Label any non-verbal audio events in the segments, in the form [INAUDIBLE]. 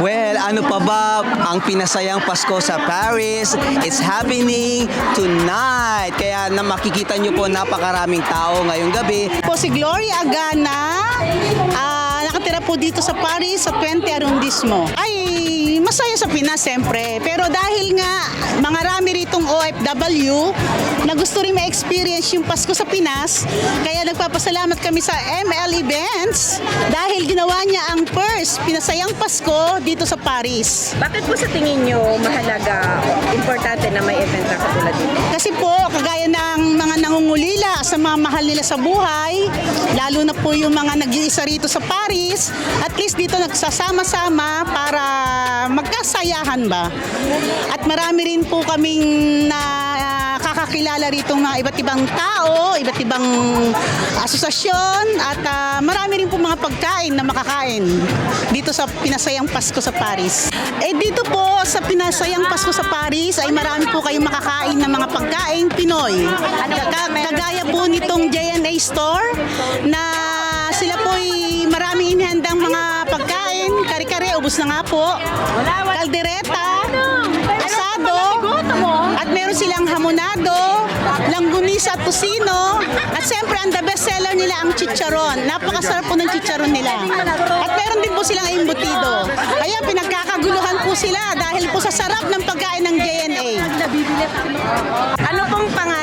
Well, ano pa ba ang pinasayang Pasko sa Paris? It's happening tonight. Kaya na makikita nyo po napakaraming tao ngayong gabi. po si Gloria Agana. Ah, nakatira po dito sa Paris sa 20 Arrondissement. Ay, masaya sa Pinas siyempre. Pero dahil nga mga rami ritong OFW na gusto rin ma-experience yung Pasko sa Pinas, kaya nagpapasalamat kami sa ML Events dahil ginawa niya ang first pinasayang Pasko dito sa Paris. Bakit po sa tingin nyo mahalaga, importante na may event na katulad dito? Kasi po, kagaya ng mga nangungulila sa mga mahal nila sa buhay, lalo na po yung mga nag-iisa rito sa Paris, at least dito nagsasama-sama para magkasayahan ba. At marami rin po kaming na kakakilala rito ng iba't ibang tao, iba't ibang asosasyon, at ah, marami rin po mga pagkain na makakain dito sa Pinasayang Pasko sa Paris. Eh dito po sa Pinasayang Pasko sa Paris ay marami po kayong makakain ng mga pagkain Pinoy. Kaka- kagaya po nitong J&A store na sila po ay pagkain. Ubos na nga po. Kaldereta, asado, at meron silang hamonado, langgunisa at tocino, at siyempre ang the best seller nila ang chicharon. Napakasarap po ng chicharon nila. At meron din po silang embutido. Kaya pinagkakaguluhan po sila dahil po sa sarap ng pagkain ng JNA. Ano pong pangalan?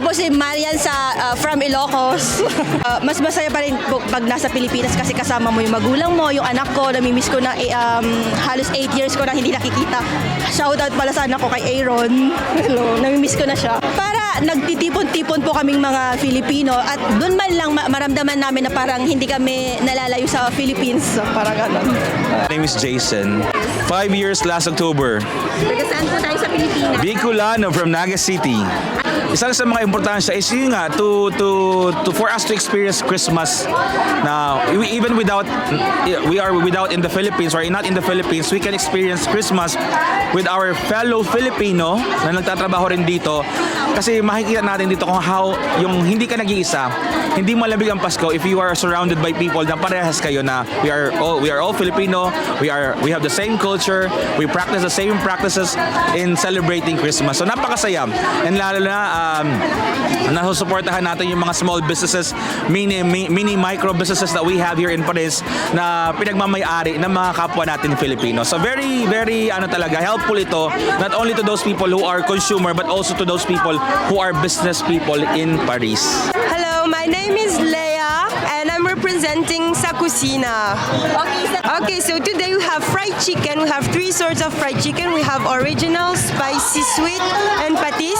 Ako po si Marian sa uh, from Ilocos. [LAUGHS] Uh, mas masaya pa rin po pag nasa Pilipinas kasi kasama mo yung magulang mo, yung anak ko, namimiss ko na eh, um, halos 8 years ko na hindi nakikita. Shoutout pala sa anak ko kay Aaron. [LAUGHS] Hello, namimiss ko na siya. Para nagtitipon-tipon po kaming mga Filipino at doon man lang ma- maramdaman namin na parang hindi kami nalalayo sa Philippines. So, parang gano'n. My name is Jason. Five years last October. Taga saan po tayo sa Pilipinas? Bicolano from Naga City. Isa sa mga importansya is yun nga to to to for us to experience Christmas na even without we are without in the Philippines or not in the Philippines we can experience Christmas with our fellow Filipino na nagtatrabaho rin dito. Kasi makikita natin dito kung how yung hindi ka nag-iisa hindi malamig ang Pasko if you are surrounded by people na parehas kayo na we are all we are all Filipino we are we have the same culture we practice the same practices in celebrating Christmas. So napakasaya. And lalo na um, nasusuportahan natin yung mga small businesses mini mi- mini micro businesses that we have here in Paris na pinagmamayari ng mga kapwa natin Filipino. So very very ano talaga helpful ito not only to those people who are consumer but also to those people who are business people in Paris. Hello, my name is I'm Sakusina. Okay, so today we have fried chicken. We have three sorts of fried chicken. We have original, spicy, sweet, and patis.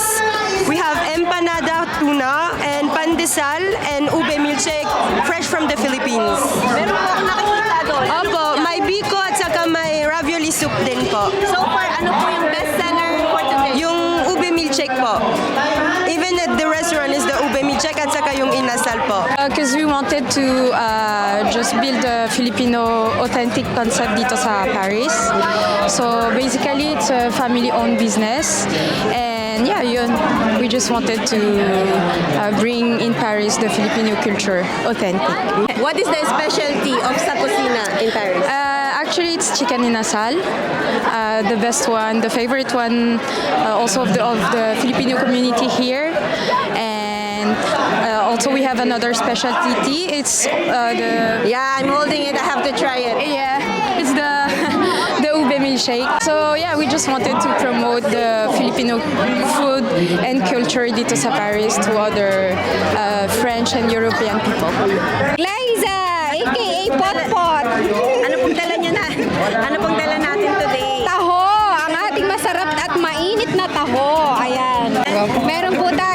We have empanada tuna and pandesal and ube milkshake fresh from the Philippines. Meron po akong nakikita doon. Opo, may biko at saka may ravioli soup din po. So far, ano po yung best seller for today? Yung ube milkshake po. Even at the restaurant is the ube milkshake at saka yung inasal po. Because we wanted to uh, just build a Filipino authentic concept dito sa Paris. So basically, it's a family-owned business. And yeah, yun, we just wanted to uh, bring in Paris the Filipino culture authentic. What is the specialty of sa kusina in Paris? Uh, actually, it's chicken in inasal, uh, the best one, the favorite one, uh, also of the, of the Filipino community here. Also, we have another specialty. It's uh, the yeah, I'm holding it. I have to try it. yeah, it's the [LAUGHS] the ube milkshake. So yeah, we just wanted to promote the Filipino food and culture dito sa Paris to other uh, French and European people. Liza, aka Potpot. Ano pong dala niya na? Ano pong dala natin today? Taho, ang ating masarap at mainit na taho. Ayan. Meron po tayong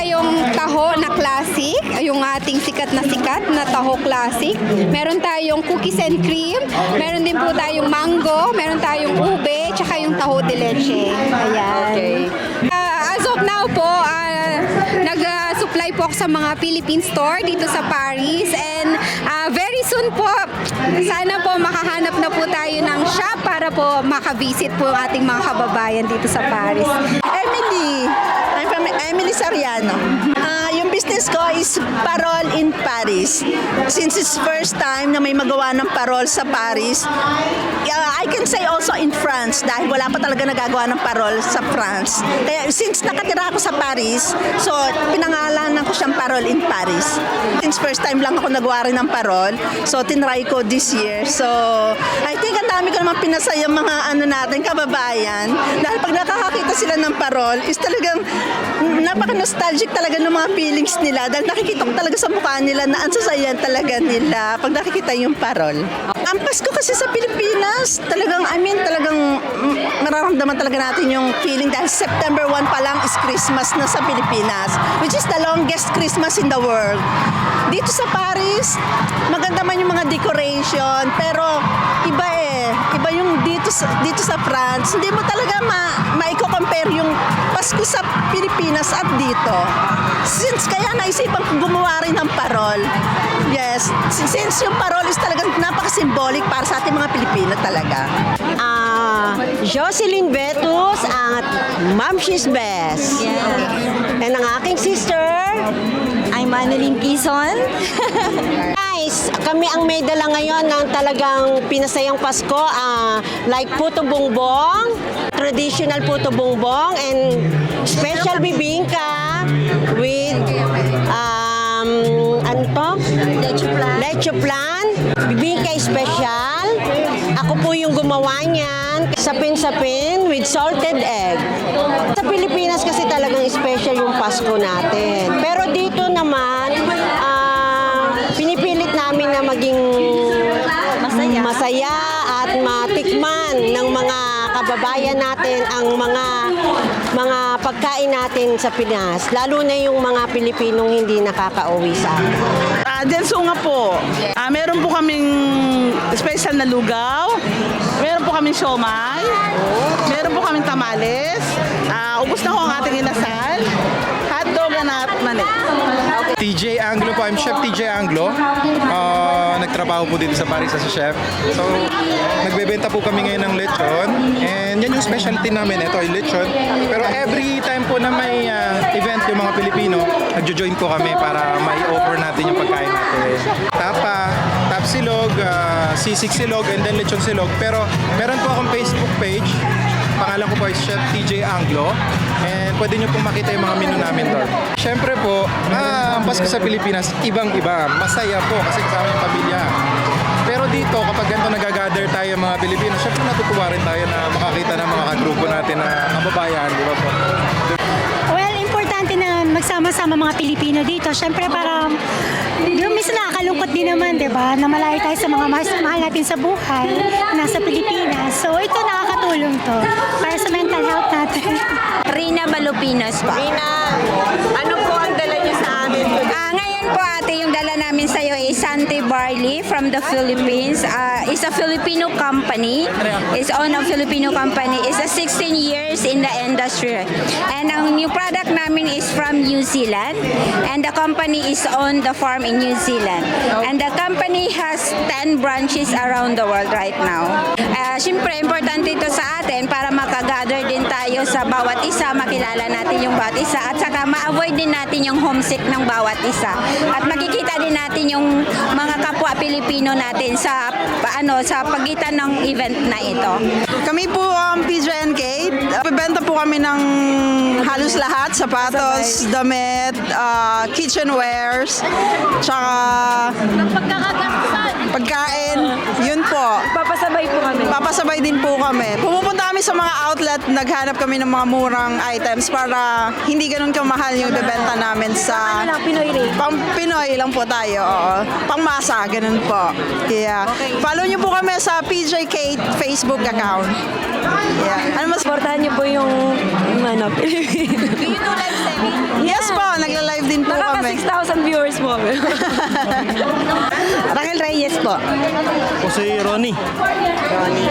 ating sikat na sikat na taho classic. Meron tayong cookies and cream. Meron din po tayong mango. Meron tayong ube, tsaka yung taho de leche. Ayan. Okay. Ah, as of now po, ah, nag-supply po ako sa mga Philippine store dito sa Paris and ah, very soon po, sana po makahanap na po tayo ng shop para po makavisit po ang ating mga kababayan dito sa Paris. Emily, I'm from Emily Sariano. Business ko is parol in Paris. Since it's first time na may magawa ng parol sa Paris, uh, I can say also in France dahil wala pa talaga nagagawa ng parol sa France. Kaya since nakatira ako sa Paris, so pinangalanan ko siyang parol in Paris. Since first time lang ako nagawa rin ng parol, so tinry ko this year. So I think ang dami ko naman pinasaya mga ano natin, kababayan. Dahil pag nakakakita sila ng parol, is talagang napaka-nostalgic talaga ng mga feelings nila. Dahil nakikita ko talaga sa mukha nila na ang sasaya talaga nila pag nakikita yung parol. Ang Pasko kasi sa Pilipinas, talagang, I mean, talagang mararamdaman talaga natin yung feeling dahil September 1 pa lang is Christmas na sa Pilipinas, which is the longest Christmas in the world. Dito sa Paris, maganda man yung mga decoration, pero iba eh. Yung dito sa, dito sa France. Hindi mo talaga ma, maiko-compare yung Pasko sa Pilipinas at dito. Since kaya naisipan ko gumawa rin ng parol. Yes. Since yung parol is talagang napaka-symbolic para sa ating mga Pilipino talaga. Ah, Jocelyn Betus at Ma'am She's Best. And ang aking sister, I'm Annalyn Quezon. [LAUGHS] kami ang may dala ngayon ng talagang pinasayang Pasko. ah, like puto bongbong, traditional puto bongbong, and special bibingka with um, ano to? Leche plan. Leche plan. Bibingka special. Ako po yung gumawa niyan. Sapin-sapin with salted egg. Sa Pilipinas kasi talagang special yung Pasko natin. Pero dito naman, na maging masaya. masaya at matikman ng mga kababayan natin ang mga mga pagkain natin sa Pinas. Lalo na yung mga Pilipinong hindi nakakauwi sa atin. Ah, Denso nga po. Ah, meron po kaming special na lugaw. Meron po kaming siomay. Meron po kaming tamales. Ah, ubos na ho ang ating inasal. At manik. TJ Anglo po. I'm Chef TJ Anglo. Ah, nagtrabaho po dito sa Paris as a chef. So, nagbebenta po kami ngayon ng lechon. And yan yung specialty namin. Ito ay lechon. Pero every time po na may ah, event yung mga Pilipino, nagjo-join po kami para may offer natin yung pagkain natin. Tapa, tap silog, ah, sisig silog, and then lechon silog. Pero meron po akong Facebook page. Pangalan ko po ay Chef TJ Anglo. And pwede nyo pong makita yung mga menu namin doon. Siyempre po, ah, ang Pasko sa Pilipinas, ibang-iba. Masaya po kasi kasama yung pamilya. Pero dito, kapag ganito nagagather tayo mga Pilipino, syempre natutuwa rin tayo na makakita ng mga kagrupo natin na kababayan, di ba po? Well, importante na magsama-sama mga Pilipino dito. Siyempre para yung minsan nakakalungkot din naman, di ba? Na malayo tayo sa mga mas mahal natin sa buhay, nasa Pilipinas. So ito nakakatulong to. Para sa mental health natin. [LAUGHS] Rina Balupinos po. Rina, ano po ang dala niyo sa amin? Ah, ngayon po ate, yung dala namin sa iyo is Sante Barley from the Philippines. Ah, it's a Filipino company. It's owned a Filipino company. It's a 16 years in the industry. And ang new product namin is from New Zealand. And the company is on the farm in New Zealand. And the company has 10 branches around the world right now. Ah, Siyempre, importante ito sa atin para makagather din tayo sa bawat isa, makilala natin yung bawat isa at saka ma-avoid din natin yung homesick ng bawat isa. At makikita din natin yung mga kapwa Pilipino natin sa paano sa pagitan ng event na ito. Kami po ang PJ and Kate. Bibenta po kami ng halos lahat. Sapatos, damit, ah, kitchenwares, tsaka pagkain. Yun po. Papasabay po kami. Papasabay din po kami. Pumupunta kami sa mga outlet, naghanap kami ng mga murang items para hindi ganun kamahal yung ibebenta namin sa... Ano lang, Pinoy rin. Pang Pinoy lang po tayo, oo. Pang masa, ganun po. Kaya, follow nyo po kami sa PJ Kate Facebook account. Yeah. Ano mas... Supportahan niyo po yung, yung ano, [LAUGHS] Pilipino. Yes po, nagla-live din po Nakaka kami. 6,000 viewers po. [LAUGHS] Raquel Reyes po. O si Ronnie.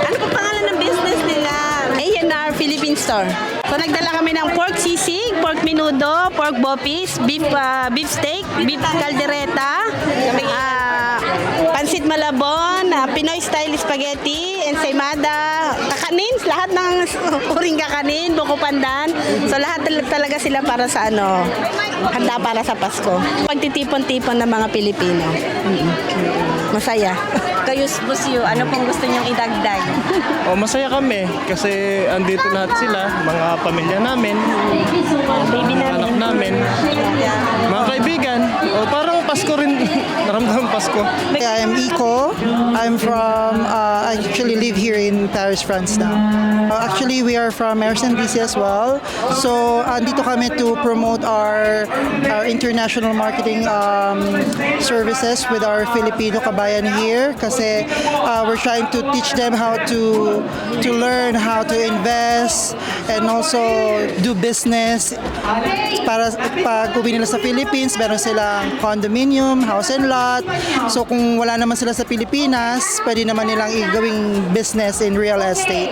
Ano po pangalan ng business nila? A&R Philippine Store. So nagdala kami ng pork sisig, pork menudo, pork bopis, beef ah, beef steak, beef caldereta, ah, pansit malabon, ah, Pinoy style spaghetti, ensaymada, kaka- kakanin, lahat ng [LAUGHS] uring kakanin, buko pandan. So lahat tal- talaga sila para sa ano, handa para sa Pasko. Pagtitipon-tipon ng mga Pilipino. Masaya. [LAUGHS] Kayo, Busyo, ano pong gusto niyong idagdag? O masaya kami kasi andito lahat sila, mga pamilya namin, Baby mga anak namin, mga kaibigan. O parang Pasko rin, naramdaman Pasko. I am Iko. I'm from, uh, I actually live here in Paris, France now. Uh, actually, we are from Mersin, BC as well. So, andito kami to promote our, our international marketing um, services with our Filipino kabayan here kasi uh, we're trying to teach them how to to learn how to invest and also do business para pag uwi nila sa Philippines, meron silang condominium, house and lot. So kung wala naman sila sa Pilipinas, pwede naman nilang igawing business in real estate.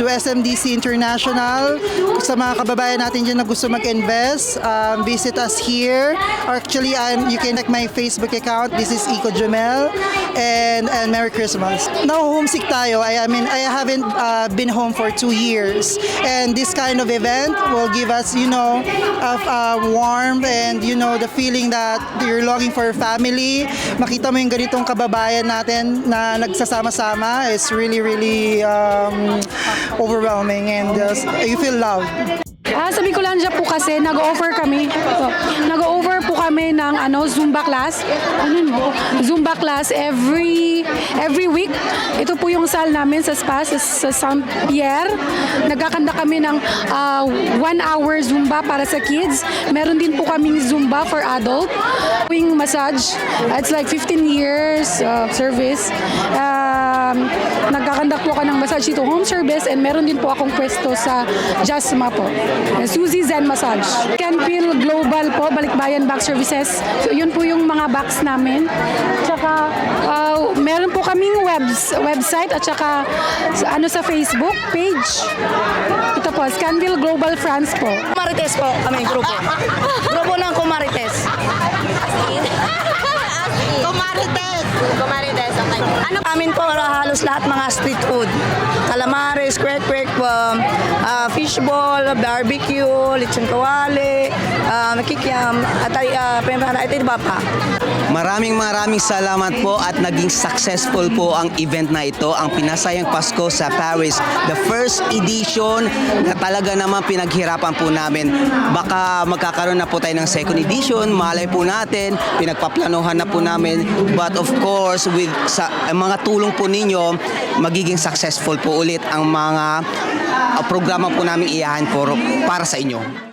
To SMDC International, sa mga kababayan natin dyan na gusto mag-invest, um, visit us here. Actually, I'm, you can check my Facebook account. This is Iko Jumel. And, and Merry Christmas. Now, homesick tayo. I, I mean, I haven't uh, been home for two years. And this kind of event will give us, you know, a, a warm and, you know, the feeling that you're longing for your family. Makita mo yung ganitong kababayan natin na nagsasama-sama. It's really, really um, overwhelming and uh, you feel loved. Ah, sa Bicolandia po kasi nag-offer kami. So, nag-offer kami ng ano Zumba class. Ano mo? Zumba class every every week. Ito po yung sal namin sa spa sa, sa Saint Pierre. Nagkakanda kami ng ah, one hour Zumba para sa kids. Meron din po kaming Zumba for adult. Wing massage. It's like 15 years of service. Um, nagkakandak po ako ng massage dito, home service, and meron din po akong pwesto sa Jasma po. Eh, Suzy Zen Massage. Canpil Global po, Balikbayan Back Services. So, yun po yung mga backs namin. Tsaka, uh, meron po kaming webs, website at tsaka sa- ano sa Facebook page. Ito po, Scanville Global France po. Kumarites po kami, grupo. grupo ng. Kumarites! Kumarites, okay. Ano amin po halos lahat mga street food. Calamares, kwek kwek, um, ah, fishball, barbecue, lechon kawali, uh, makikiam, at ay uh, pemana, ito iba pa. Maraming maraming salamat po at naging successful po ang event na ito, ang Pinasayang Pasko sa Paris. The first edition na talaga naman pinaghirapan po namin. Baka magkakaroon na po tayo ng second edition, malay po natin, pinagpaplanuhan na po namin. But of course, with sa mga tulong po ninyo, magiging successful po ulit ang mga uh, programa po namin iyahan po para sa inyo.